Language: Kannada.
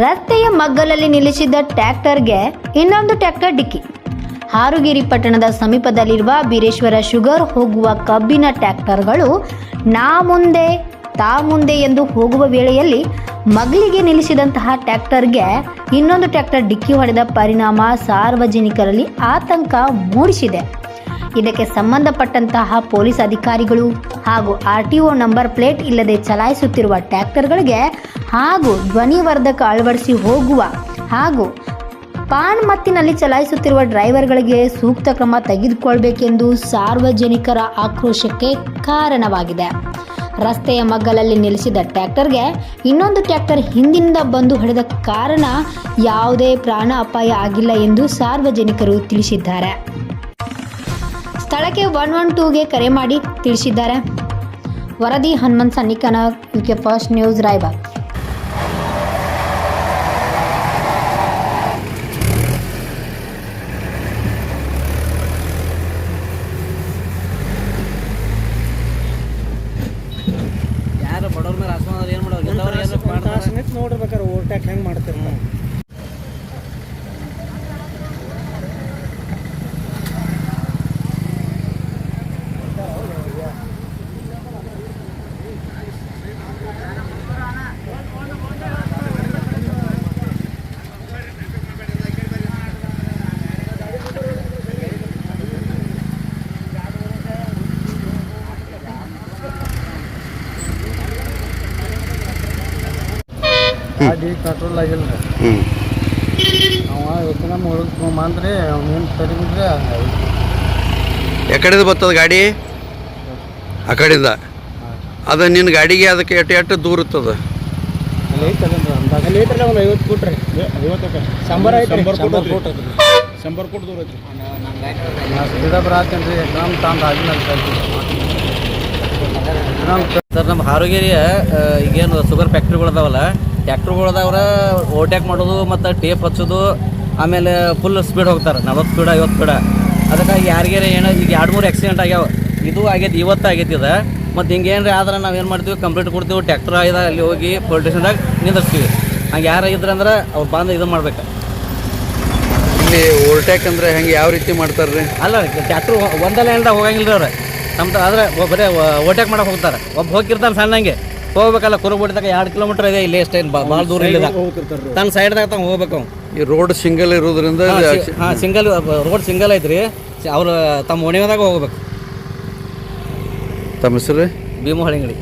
ರಸ್ತೆಯ ಮಗ್ಗಲಲ್ಲಿ ನಿಲ್ಲಿಸಿದ್ದ ಟ್ರ್ಯಾಕ್ಟರ್ಗೆ ಇನ್ನೊಂದು ಟ್ರ್ಯಾಕ್ಟರ್ ಡಿಕ್ಕಿ. ಹಾರುಗಿರಿ ಪಟ್ಟಣದ ಸಮೀಪದಲ್ಲಿರುವ ಬೀರೇಶ್ವರ ಶುಗರ್ ಹೋಗುವ ಕಬ್ಬಿನ ಟ್ರ್ಯಾಕ್ಟರ್ಗಳು ನಾ ಮುಂದೆ, ತಾ ಮುಂದೆ ಎಂದು ಹೋಗುವ ವೇಳೆಯಲ್ಲಿ ಮಗಳಿಗೆ ನಿಲ್ಲಿಸಿದಂತಹ ಟ್ರ್ಯಾಕ್ಟರ್ಗೆ ಇನ್ನೊಂದು ಟ್ರ್ಯಾಕ್ಟರ್ ಡಿಕ್ಕಿ ಹೊಡೆದ ಪರಿಣಾಮ ಸಾರ್ವಜನಿಕರಲ್ಲಿ ಆತಂಕ ಮೂಡಿಸಿದೆ. ಇದಕ್ಕೆ ಸಂಬಂಧಪಟ್ಟಂತಹ ಪೊಲೀಸ್ ಅಧಿಕಾರಿಗಳು ಹಾಗೂ R T O number plate ಇಲ್ಲದೆ ಚಲಾಯಿಸುತ್ತಿರುವ ಟ್ರ್ಯಾಕ್ಟರ್ಗಳಿಗೆ ಹಾಗೂ ಧ್ವನಿವರ್ಧಕ ಅಳವಡಿಸಿ ಹೋಗುವ ಹಾಗೂ ಪಾನ್ ಮತ್ತಿನಲ್ಲಿ ಚಲಾಯಿಸುತ್ತಿರುವ ಡ್ರೈವರ್ಗಳಿಗೆ ಸೂಕ್ತ ಕ್ರಮ ತೆಗೆದುಕೊಳ್ಬೇಕೆಂದು ಸಾರ್ವಜನಿಕರ ಆಕ್ರೋಶಕ್ಕೆ ಕಾರಣವಾಗಿದೆ. ರಸ್ತೆಯ ಮಗ್ಗಲಲ್ಲಿ ನಿಲ್ಲಿಸಿದ ಟ್ರ್ಯಾಕ್ಟರ್ಗೆ ಇನ್ನೊಂದು ಟ್ರ್ಯಾಕ್ಟರ್ ಹಿಂದಿನಿಂದ ಬಂದು ಹೊಡೆದ ಕಾರಣ ಯಾವುದೇ ಪ್ರಾಣ ಅಪಾಯ ಆಗಿಲ್ಲ ಎಂದು ಸಾರ್ವಜನಿಕರು ತಿಳಿಸಿದ್ದಾರೆ. ಸ್ಥಳಕ್ಕೆ ಒನ್ ಒನ್ ಟೂಗೆ ಕರೆ ಮಾಡಿ ತಿಳಿಸಿದ್ದಾರೆ. ವರದಿ ಹನುಮಂತ್ ಸನ್ನಿಕನ ಫಸ್ಟ್ ನ್ಯೂಸ್, ರಾಯಬಾಗ್. ಮಾಡ್ತಾರೆ ನೋಡಿರ್ಬೇಕಾರೆ ಓವರ್ಟ್ಯಾಕ್ ಹೆಂಗೆ ಮಾಡ್ತಿರ್ತಾರೆ. ಗಾಡಿ ಪೆಟ್ರೋಲ್ ಆಗಿಲ್ಲ. ಹ್ಞೂ ಅವ ನಮ್ಮ ತೊಗೊಂಬಂದ್ರಿ ಅವ್ನೇನು ತರಿಬಿಟ್ರೆ ಎಕಡೆದು ಬರ್ತದ ಗಾಡಿ? ಆ ಕಡೆಯಿಂದ? ಅದು ನಿನ್ನ ಗಾಡಿಗೆ ಅದಕ್ಕೆ ಎಟ್ಟು ಎಟ್ಟು ದೂರ ಇರ್ತದ? ಲೀಟ್ರ್ ಒಂದು ಐವತ್ತು ಐತೆ. ದೂರ ರೀ ಎಕ್ಸಾಮ್ ತಂದು ಆಗಿಲ್ಲ ಸರ್ ನಮ್ಮ ಹಾರೋಗಿರಿಯ ಈಗೇನು ಶುಗರ್ ಫ್ಯಾಕ್ಟ್ರಿಗಳದಾವಲ್ಲ ಟ್ಯಾಕ್ಟ್ರುಗಳದವ್ರ ಓವರ್ಟ್ಯಾಕ್ ಮಾಡೋದು ಮತ್ತು ಟೇಪ್ ಹಚ್ಚೋದು. ಆಮೇಲೆ ಫುಲ್ ಸ್ಪೀಡ್ ಹೋಗ್ತಾರೆ. ನಲ್ವತ್ತು ಸ್ಪೀಡ ಐವತ್ತು ಸ್ಪೀಡ ಅದಕ್ಕಾಗಿ ಯಾರಿಗೇನು ಏನೋ ಈಗ ಎರಡು ಮೂರು ಆಕ್ಸಿಡೆಂಟ್ ಆಗ್ಯಾವ. ಇದು ಆಗೈತಿ ಇವತ್ತು ಆಗೈತಿ ಇದು. ಮತ್ತು ಹಿಂಗೆ ಏನ್ರಿ ಆದ್ರೆ ನಾವು ಏನು ಮಾಡ್ತೀವಿ ಕಂಪ್ಲೀಟ್ ಕೊಡ್ತೀವಿ ಟ್ಯಾಕ್ಟ್ರ್ ಆಗಿದೆ ಅಲ್ಲಿ ಹೋಗಿ ಪೊಲೀಸ್ ಸ್ಟೇಷನ್ದಾಗ ನಿಂದಿರ್ತೀವಿ ಹಂಗೆ ಯಾರು ಇದ್ರಂದ್ರೆ ಅವ್ರು ಬಂದು ಇದು ಮಾಡ್ಬೇಕು. ಇಲ್ಲಿ ಓವರ್ಟ್ಯಾಕ್ ಅಂದರೆ ಹೆಂಗೆ ಯಾವ ರೀತಿ ಮಾಡ್ತಾರೆ ರೀ? ಅಲ್ಲ ಟ್ಯಾಕ್ಟ್ರು ಒಂದಲ್ಲ ಏನಾರ ಹೋಗಂಗಿಲ್ಲ ರೀ ಅವ್ರು. ನಮ್ದು ಆದ್ರೆ ಬರೀ ಓವರ್ಟೇಕ್ ಮಾಡಕ್ಕೆ ಹೋಗ್ತಾರೆ. ಒಬ್ಬ ಹೋಗಿರ್ತಾನೆ ಸಣ್ಣಂಗೆ. ಹೋಗ್ಬೇಕಲ್ಲ ಕುರುಬುಡಿದಾಗ ಎರಡು ಕಿಲೋಮೀಟರ್ ಇದೆ ಇಲ್ಲಿ ಎಷ್ಟೇನು ಭಾಳ ದೂರ ಇಲ್ಲ ತನ್ನ ಸೈಡ್ದಾಗ ತಂಗ ಹೋಗ್ಬೇಕು ಈ ರೋಡ್ ಸಿಂಗಲ್ ಇರೋದ್ರಿಂದ ಹಾಂ ಸಿಂಗಲ್ ರೋಡ್ ಸಿಂಗಲ್ ಐತ್ರಿ. ಅವ್ರು ತಮ್ಮ ಓಣಿಯದಾಗ ಹೋಗ್ಬೇಕು. ತಮ್ಮ ಹೆಸರು? ಭೀಮಹಳ್ಳಿ